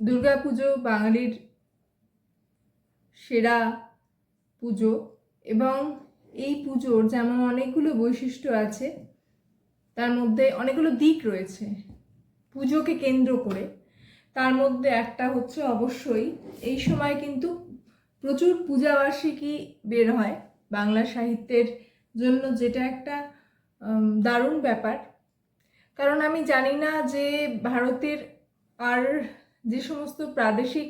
দুর্গা পুজো, বাঙালির সেরা পুজো এবং এই পুজোর যেমন অনেকগুলো বৈশিষ্ট্য আছে, তার মধ্যে অনেকগুলো দিক রয়েছে পুজোকে কেন্দ্র করে। তার মধ্যে একটা হচ্ছে অবশ্যই এই সময় কিন্তু প্রচুর পূজাবার্ষিকী বের হয় বাংলা সাহিত্যের জন্য, যেটা একটা দারুণ ব্যাপার। কারণ আমি জানি না যে ভারতের আর যে সমস্ত প্রাদেশিক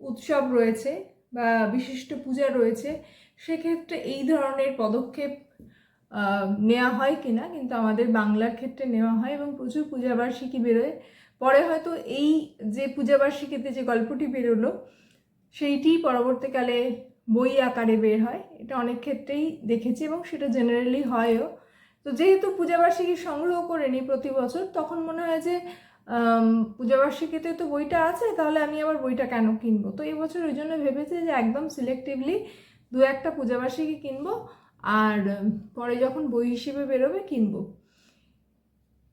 উৎসব রয়েছে বা বিশিষ্ট পূজা রয়েছে, সেক্ষেত্রে এই ধরনের পদক্ষেপ নেওয়া হয় কিনা কিন্তু আমাদের বাংলার ক্ষেত্রে নেওয়া হয় এবং প্রচুর পূজাবার্ষিকী বেরোয়। পরে হয়তো এই যে পূজাবার্ষিকীতে যে গল্পটি বেরোলো, সেইটি পরবর্তীকালে বই আকারে বের হয়। এটা অনেক ক্ষেত্রেই দেখেছি এবং সেটা জেনারেলি হয়ও। তো যেহেতু পূজাবার্ষিকী সংগ্রহ করে নিই প্রতি বছর, তখন মনে হয় যে পূজাবার্ষিকীতে তো বইটা আছে, তাহলে আমি আবার বইটা কেন কিনবো? তো এবছর ওই জন্য ভেবেছি যে একদম সিলেক্টিভলি দু একটা পূজাবার্ষিকী কিনবো, আর পরে যখন বই হিসেবে বেরোবে কিনবো।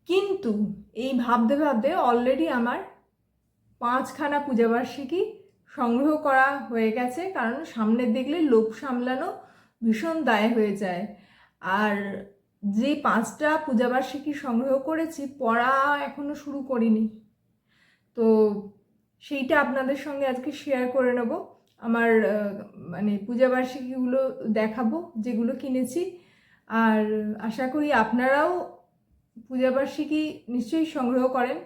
কিন্তু এই ভাবতে ভাবতে অলরেডি আমার পাঁচখানা পূজাবার্ষিকী সংগ্রহ করা হয়ে গেছে, কারণ সামনে দেখলে লোভ সামলানো ভীষণ দায় হয়ে যায়। আর যে পাঁচটা পূজাবার্ষিকী সংগ্রহ করেছি, পড়া এখনও শুরু করিনি। তো সেইটা আপনাদের সঙ্গে আজকে শেয়ার করে নেব। আমার মানে পূজাবার্ষিকীগুলো দেখাবো, যেগুলো কিনেছি। আর আশা করি আপনারাও পূজাবার্ষিকী নিশ্চয়ই সংগ্রহ করেন,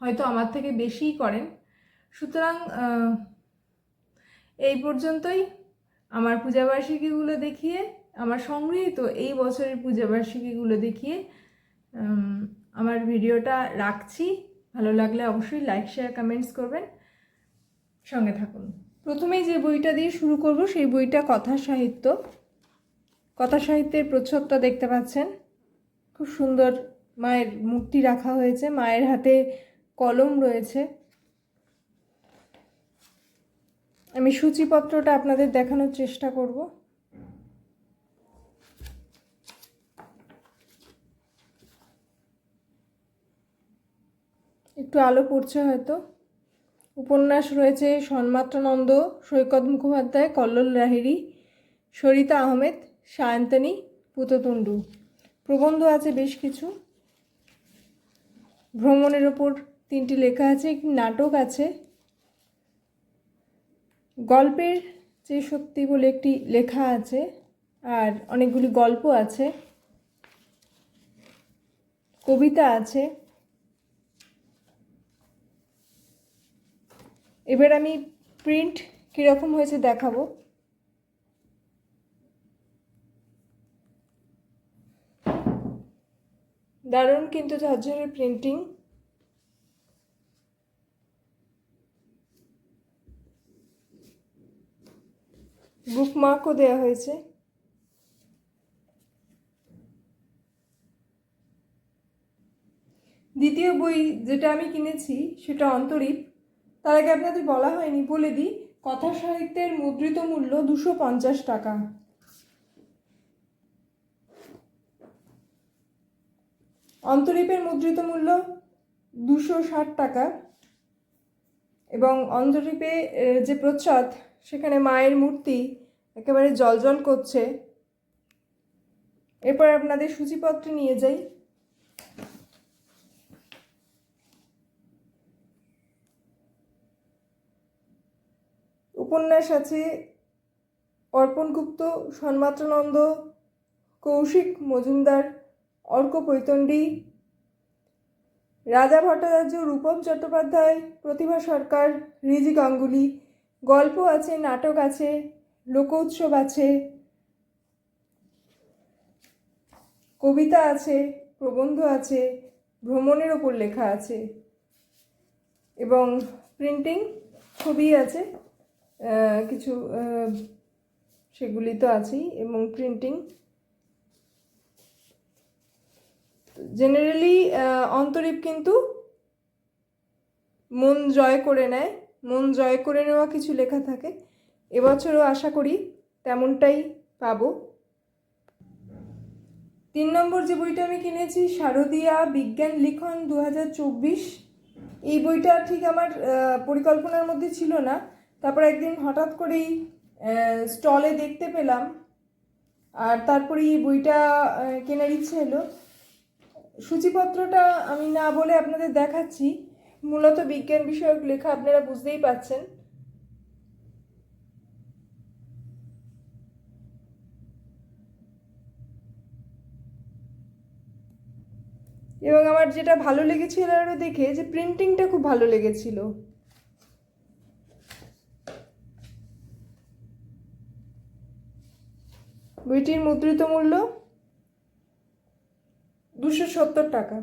হয়তো আমার থেকে বেশিই করেন। সুতরাং এই পর্যন্তই। আমার পূজাবার্ষিকীগুলো দেখিয়ে আমার সংগৃহীত এই বছরের পূজাবার্ষিকীগুলো দেখিয়ে আমার ভিডিওটা রাখছি। ভালো লাগলে অবশ্যই লাইক, শেয়ার, কমেন্টস করবেন। সঙ্গে থাকুন। প্রথমেই যে বইটা দিয়ে শুরু করব, সেই বইটা কথা সাহিত্য। কথা সাহিত্যের প্রচ্ছদটা দেখতে পাচ্ছেন। খুব সুন্দর মায়ের মূর্তি রাখা হয়েছে। মায়ের হাতে কলম রয়েছে। আমি সূচিপত্রটা আপনাদের দেখানোর চেষ্টা করব। একটু আলো পড়ছে হয়তো। উপন্যাস রয়েছে সন্মাত্রানন্দ, সৈকত মুখোপাধ্যায়, কল্লোল লাহিড়ী সরিতা আহমেদ, সায়ন্তনী, পুততুণ্ডু। প্রবন্ধ আছে বেশ কিছু। ভ্রমণের ওপর তিনটি লেখা আছে, একটি নাটক আছে। গল্পের যে সত্যি বলে একটি লেখা আছে, আর অনেকগুলি গল্প আছে। কবিতা আছে। এবার আমি প্রিন্ট কীরকম হয়েছে দেখাবো। দারুণ কিন্তু ঝরঝরের প্রিন্টিং বুক বুকমার্কও দেওয়া হয়েছে। দ্বিতীয় বই যেটা আমি কিনেছি, সেটা অন্তরীপ। তার আগে আপনাদের বলা হয়নি, বলে দিই, কথা সাহিত্যের মুদ্রিত মূল্য দুশো পঞ্চাশ টাকা। অন্তরীপের মুদ্রিত মূল্য দুশো ষাট টাকা এবং অন্তরীপে যে প্রচ্ছদ, সেখানে মায়ের মূর্তি একেবারে জলজল করছে। এরপর আপনাদের সূচিপত্রে নিয়ে যাই। উপন্যাস আছে অর্পণ গুপ্ত সন্মাত্রানন্দ, কৌশিক মজুমদার, অর্ক পৈতণ্ডী, রাজা ভট্টাচার্য, রূপম চট্টোপাধ্যায়, প্রতিভা সরকার রিজি গাঙ্গুলি, গল্প আছে, নাটক আছে লোক উৎসব আছে, কবিতা আছে, প্রবন্ধ আছে, ভ্রমণের ওপর লেখা আছে এবং প্রিন্টিং ছবি আছে। কিছু সেগুলি তো আছেই এবং প্রিন্টিং জেনারেলি অন্তরীপ কিন্তু মন জয় করে নেয়, মন জয় করে নেওয়া কিছু লেখা থাকে। এবছরও আশা করি তেমনটাই পাবো। তিন নম্বর যে বইটা আমি কিনেছি, শারদীয়া বিজ্ঞান লিখন দু হাজার চব্বিশ, এই বইটা ঠিক আমার পরিকল্পনার মধ্যে ছিল না। তারপর একদিন হঠাৎ করেই স্টলে দেখতে পেলাম, আর তারপরে এই বইটা কেনার ইচ্ছে এলো সূচিপত্রটা আমি না বলে আপনাদের দেখাচ্ছি, মূলত বিজ্ঞান বিষয়ক লেখা আপনারা বুঝতেই পাচ্ছেন। এবং আমার যেটা ভালো লেগেছিল আরও দেখে, যে প্রিন্টিংটা খুব ভালো লেগেছিল। বইটির মুদ্রিত মূল্য দুশো সত্তর টাকা।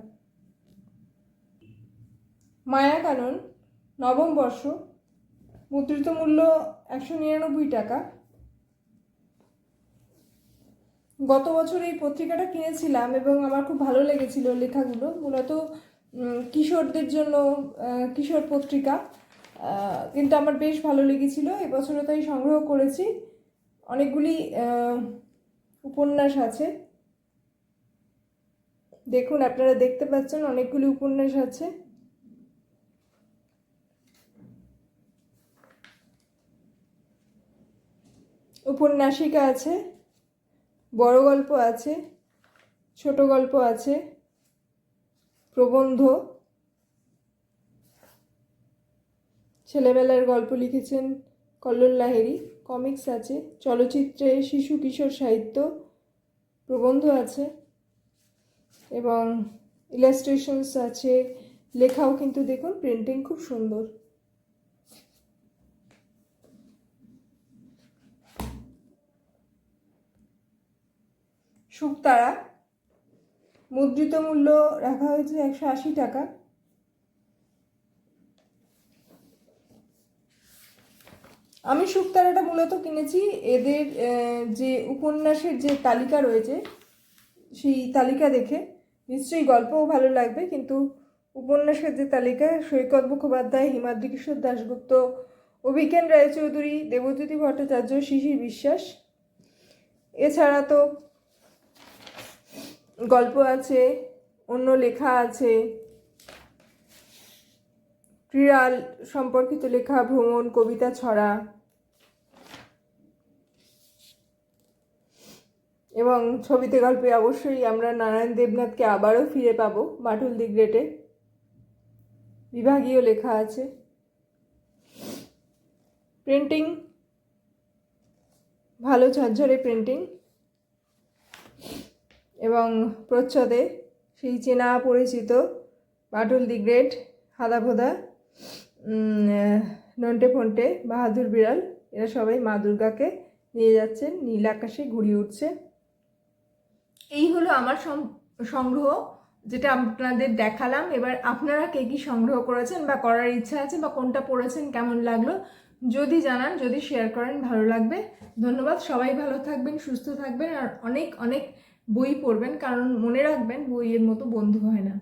মায়াকানন, নবম বর্ষ, মুদ্রিত মূল্য একশো নিরানব্বই টাকা। গত বছর এই পত্রিকাটা কিনেছিলাম এবং আমার খুব ভালো লেগেছিল লেখাগুলো। মূলত কিশোরদের জন্য কিশোর পত্রিকা। কিন্তু আমার বেশ ভালো লেগেছিল। এবছরও তাই সংগ্রহ করেছি। অনেকগুলি উপন্যাস আছে। দেখুন, আপনারা দেখতে পাচ্ছেন অনেকগুলি উপন্যাস আছে। উপন্যাসিকা আছে, বড় গল্প আছে, ছোট গল্প আছে, প্রবন্ধ। ছেলেবেলার গল্প লিখেছেন কল্লোল লাহিড়ী। কমিক্স আছে, চলচ্চিত্রে শিশু কিশোর সাহিত্য প্রবন্ধ আছে এবং ইলাস্ট্রেশনস আছে, লেখাও কিন্তু দেখুন প্রিন্টিং খুব সুন্দর। শুকতারা মুদ্রিত মূল্য রাখা হয়েছে একশো আশি টাকা। আমি শুকতারাটা মূলত কিনেছি। এদের যে উপন্যাসের যে তালিকা রয়েছে, সেই তালিকা দেখে। নিশ্চয়ই গল্পও ভালো লাগবে, কিন্তু উপন্যাসের যে তালিকা, সৈকত মুখোপাধ্যায় হিমাদ্রি কিশোর দাশগুপ্ত অভিজ্ঞান রায়চৌধুরী, দেবজ্যোতি ভট্টাচার্য, শিশির বিশ্বাস। এছাড়া তো গল্প আছে, অন্য লেখা আছে। ক্রীড়া সম্পর্কিত লেখা, ভ্রমণ, কবিতা ছড়া। এবং ছবিতে গল্পে অবশ্যই আমরা নারায়ণ দেবনাথকে আবারও ফিরে পাবো মাটুল দি গ্রেটে। বিভাগীয় লেখা আছে। প্রিন্টিং। ভালো ঝরঝরে প্রিন্টিং। এবং প্রচ্ছদে সেই চেনা পরিচিত বাটুল দি গ্রেট হাদাভোদা নন্টে ফন্টে, বাহাদুর বিড়াল, এরা সবাই মা দুর্গাকে নিয়ে যাচ্ছেন। নীল আকাশে ঘুরিয়ে উঠছে। এই হলো আমার সংগ্রহ, যেটা আপনাদের দেখালাম। এবার আপনারা কে কী সংগ্রহ করেছেন বা করার ইচ্ছা আছে বা কোনটা পড়েছেন, কেমন লাগল, যদি জানান, যদি শেয়ার করেন, ভালো লাগবে। ধন্যবাদ, সবাই ভালো থাকবেন, সুস্থ থাকবেন, আর অনেক অনেক বই পড়বেন, কারণ মনে রাখবেন, বইয়ের মতো বন্ধু হয় না।